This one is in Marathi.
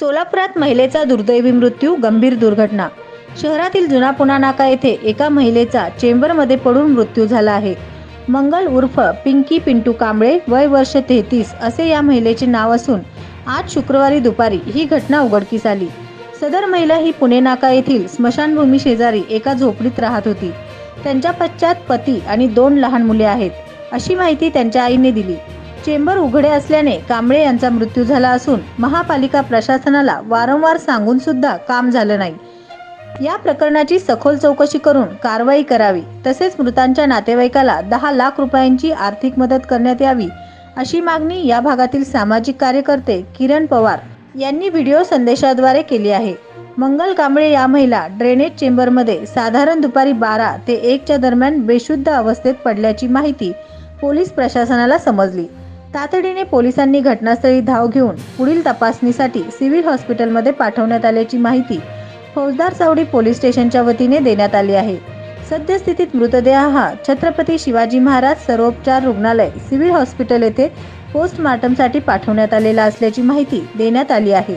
सोलापुरात महिलेचा दुर्दैवी मृत्यू गंभीर दुर्घटना. शहरातील जुना पुना नाका येथे एका महिलेचा चेंबरमध्ये पडून मृत्यू झाला आहे. मंगल उर्फ पिंकी पिंटू कांबळे वय वर्ष तेहतीस असे या महिलेचे नाव असून आज शुक्रवारी दुपारी ही घटना उघडकीस आली. सदर महिला ही पुणे नाका येथील स्मशानभूमी शेजारी एका झोपडीत राहत होती. त्यांच्या पश्चात पती आणि दोन लहान मुले आहेत अशी माहिती त्यांच्या आईने दिली. चेंबर उघडे असल्याने कांबळे यांचा मृत्यू झाला असून महापालिका प्रशासनाला वारंवार सांगून सुद्धा काम झालं नाही. या प्रकरणाची सखोल चौकशी करून कारवाई करावी तसेच मृतांच्या नातेवाईकाला दहा लाख रुपयांची आर्थिक मदत करण्यात यावी अशी मागणी या भागातील सामाजिक कार्यकर्ते किरण पवार यांनी व्हिडिओ संदेशाद्वारे केली आहे. मंगल कांबळे या महिला ड्रेनेज चेंबरमध्ये साधारण दुपारी बारा ते एकच्या दरम्यान बेशुद्ध अवस्थेत पडल्याची माहिती पोलीस प्रशासनाला समजली. तातडीने पोलिसांनी घटनास्थळी धाव घेऊन पुढील तपासणीसाठी सिव्हिल हॉस्पिटलमध्ये पाठवण्यात आल्याची माहिती फौजदार सावडी पोलीस स्टेशनच्या वतीने देण्यात आली आहे. सद्यस्थितीत मृतदेह हा छत्रपती शिवाजी महाराज सर्वोपचार रुग्णालय सिव्हिल हॉस्पिटल येथे पोस्टमार्टमसाठी पाठवण्यात आलेला असल्याची माहिती देण्यात आली आहे.